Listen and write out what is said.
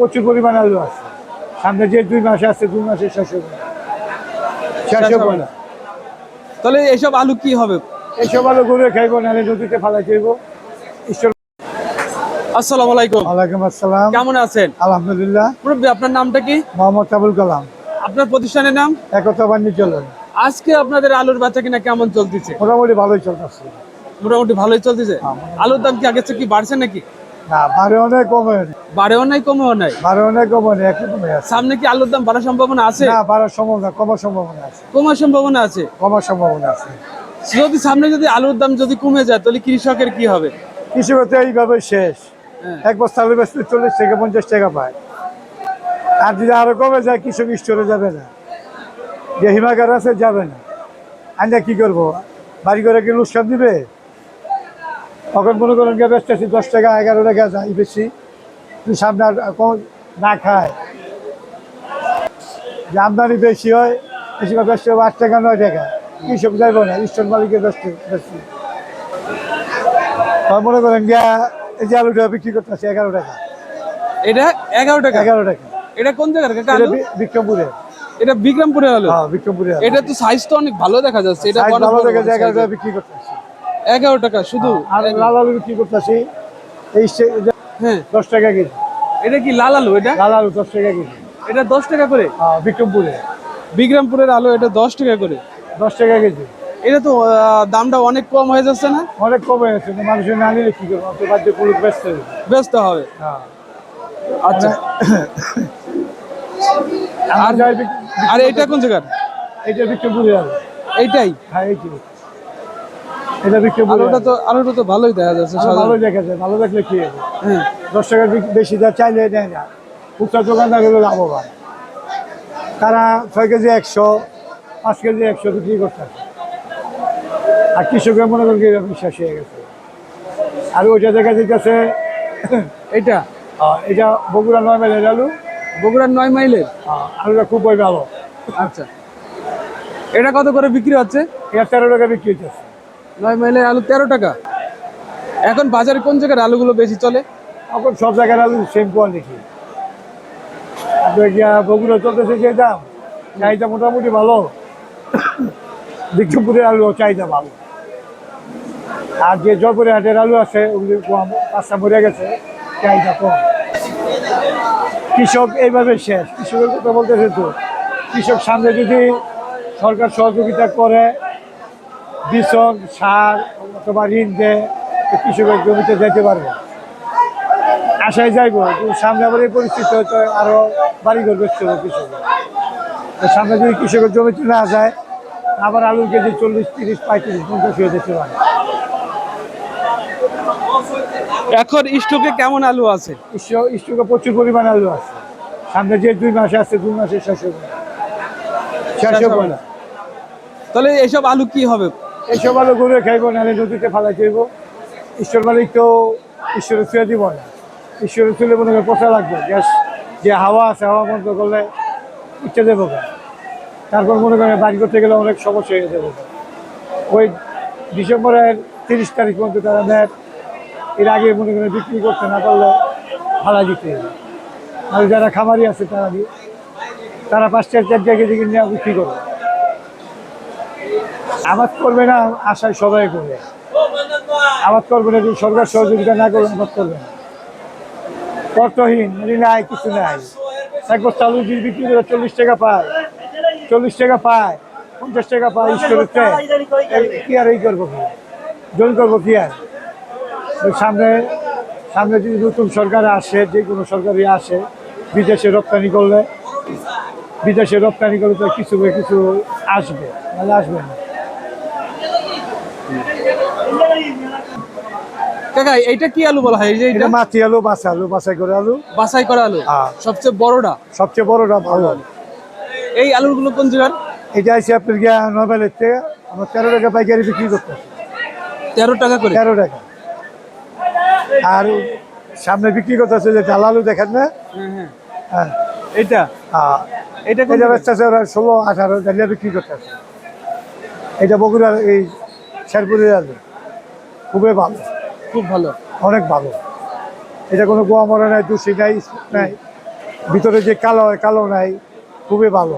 প্রচুর পরিমাণে আলু আছে। সামনে যে দুই মাসে আছে দুই মাসে। তাহলে এইসব আলু কি হবে? এইসব আলু গরু খাইবো নাহলে নদীতে ফালাই দিব ঈশ্বর আসসালামু আলাইকুম। ওয়ালাইকুম আসসালাম। কেমন আছেন? আলহামদুলিল্লাহ। মুরব্বী আপনার নামটা কি? মোহাম্মদ আবুল কালাম। আপনার প্রতিষ্ঠানের নাম? একতা বাণিজ্যালয় আজকে আপনাদের আলুর বেচা কিনা কেমন চলতেছে? মোটামুটি ভালোই চলতেছে। মোটামুটি ভালোই চলতেছে? আলুর দাম কি আগের চেয়ে কি বাড়ছে নাকি? না বারে অনেক কমে। বাড়েও নাই কমেও নাই? বারে অনেক কমে নেই একটু কমে আছে। সামনে কি আলুর দাম বাড়ার সম্ভাবনা আছে? না বাড়ার সম্ভাবনা কমার সম্ভাবনা আছে। কমার সম্ভাবনা আছে? কমার সম্ভাবনা আছে। যদি সামনে যদি আলুর দাম যদি কমে যায় তাহলে কৃষকের কি হবে? কৃষক তো এইভাবে শেষ। হ্যাঁ। এক বস্তা আলু বেচতে চল্লিশ থেকে পঞ্চাশ টাকা পায়। আর যদি আরও কমে যায় কৃষক স্টোরে যাবে না। যে হিমাগার আছে যাবে না। আমরা কি করব? বাড়ি করে কি লোকসান দিবে? তখন মনে করেন বেচতেছি দশ টাকা এগারো টাকা যাই বেশি। সামনে না খায়। যে আমদানি বেশি হয় বেশি করে বেচতে হবে আট টাকা নয় টাকা। কৃষক যাইব না স্টোর মালিকের বেচতে বেশি মনে করেন গিয়া এই যে আলুটা বিক্রি করতেছে এগারো টাকা। এটা এগারো টাকা? এগারো টাকা। এটা কোন জায়গার বিক্রমপুরে। এটা বিক্রমপুরে আলু? হ্যাঁ বিক্রমপুরে এটা তো সাইজ তো অনেক ভালো দেখা যাচ্ছে। এটা ভালো দেখে এগারো টাকা। বিক্রি করতেছি। এগারো টাকা শুধু? আর লাল আলু বিক্রি করতেছি। এই হ্যাঁ। দশ টাকা কেজি। এটা কি লাল আলু এটা? লাল আলু দশ টাকা কেজি। এটা দশ টাকা করে? হ্যাঁ বিক্রমপুরে। বিক্রমপুরের আলু এটা দশ টাকা করে। দশ টাকা কেজি। এটা তো দামটা অনেক কম হয়ে যাচ্ছে না? অনেক কমে গেছে তো মানুষের না নিলে কি করব? বাদ্য পুরো ব্যস্ত। ব্যস্ত হবে। হ্যাঁ। আচ্ছা। আর আর এটা কোন জায়গার? এইটা বিক্রমপুরে আলু। এইটাই? হ্যাঁ এইটি এটা বিক্রমপুরে আলুটা তো আলুটা তো ভালোই দেখা যাচ্ছে আলু ভালো দেখা যায় ভালো দেখলে কি হ্যাঁ। দশ টাকা বেশি যা চাইলে নেয় না। খুচরা দোকানদার হলো লাভবান। তারা ছয় কেজি একশো পাঁচ কেজি একশো বিক্রি করতে আর কৃষকের মনে করেন কি বিশ্বাস হয়ে গেছে। আর ওইটা দেখা যাইতেছে আহ, এটা বগুড়া নয় মাইলের আলু। বগুড়ার নয় মাইলের? আলুটা খুব ওই ভালো। আচ্ছা। এটা কত করে বিক্রি হচ্ছে? এটা তেরো টাকা বিক্রি হইতেছে। নয় মাইলের আলু তেরো টাকা। এখন বাজারে কোন জায়গার আলুগুলো বেশি চলে? এখন সব জায়গার আলু সেম কোয়ালিটি বগুড়া চলতেছে যে দাম? চাহিদা মোটামুটি ভালো। বিক্রমপুরের আলু চাহিদা ভালো। আর যে জয়পুরের হাটের আলু আছে, ওগুলি কম পাঁচটা মরে গেছে, চাহিদা কম। কৃষক এইভাবে শেষ। কৃষকের কথা বলতেছে তো, কৃষক সামনে যদি সরকার সহযোগিতা করে বিছন সার অথবা ঋণ দেয় কৃষকের জমিতে যেতে পারবে আশায় যাইবো কিন্তু সামনে আবার এই পরিস্থিতি হয়তো আরও বাড়ি ঘর বেচতে হবে কৃষকের। তো সামনে যদি কৃষকের জমিতে না যায় আবার আলুর কেজি চল্লিশ তিরিশ পঁয়ত্রিশ পঞ্চাশ হয়ে যেতে পারে। এখন স্টকে কেমন আলু আছে? ইস্যুকে প্রচুর পরিমাণে আলু আছে। সামনে যে দুই মাসে আছে দুই মাসে শেষ হবে না। তাহলে এইসব আলু কি হবে? এইসব আলু গরু খাইবো, নাহলে নদীতে ফালাই দেব ঈশ্বর মালিক তো ঈশ্বরের ছুঁয়ে দিব না। ঈশ্বরের ছুঁলে মনে করে পচা লাগবে। গ্যাস, যে হাওয়া আছে, হাওয়া বন্ধ করলে ইচ্ছে দেবো তারপর মনে করেন বাড়ি করতে গেলে অনেক সমস্যা হয়ে যাবে। ওই ডিসেম্বরের তিরিশ তারিখ পর্যন্ত তারা নেট, এর আগে মনে করেন বিক্রি করতে না পারলে ভাড়া দিতে আর যারা খামারি আছে তারা তারা পাঁচটা চার জায়গায় দিকে নিয়ে বিক্রি করবে আবাদ করবে না, আশায় সবাই করবে। আবাদ করবে না সরকার সহযোগিতা না করবে, আবাদ করবে না। মানে নাই, কিছু নাই। এক বস্তা আলু যদি বিক্রি করে চল্লিশ টাকা পায়। চল্লিশ টাকা পায়, পঞ্চাশ টাকা পায় স্টোরেতে কি আর এই করব কি? জল করব কি আর? সামনে সামনে যদি নতুন সরকার আসে, যে কোনো সরকারই আসে, বিদেশে রপ্তানি করলে, বিদেশে রপ্তানি করলে তো কিছু কিছু আসবে, নাহলে আসবে না। কাকা এইটা কি আলু বলা হয়? এই যে এটা এটা মাটি আলু বাসা আলু বাসাই করে আলু। বাছাই করা আলু? হ্যাঁ। সবচেয়ে বড়টা? সবচেয়ে বড়টা ভালো। এই আলুগুলো কোন জায়গার এটা আছে আপনার গিয়া নবেলের থেকে। আমরা তেরো টাকা পাইকারি বিক্রি করতে তেরো টাকা করে? তেরো টাকা। আর সামনে বিক্রি করতেছে যে ডাল আলু দেখেন না? হ্যাঁ হ্যাঁ। হ্যাঁ। এটা এটা জায়গার? বেচতেছে ওরা ষোলো আঠারো ডালিয়া বিক্রি করতেছে এটা বগুড়ার এই শেরপুরের আলু। খুবই ভালো। খুব ভালো। অনেক ভালো। এটা কোনো গোয়া মরা নাই দূষি নাই নাই। ভিতরে যে কালো কালো নাই, খুবই ভালো।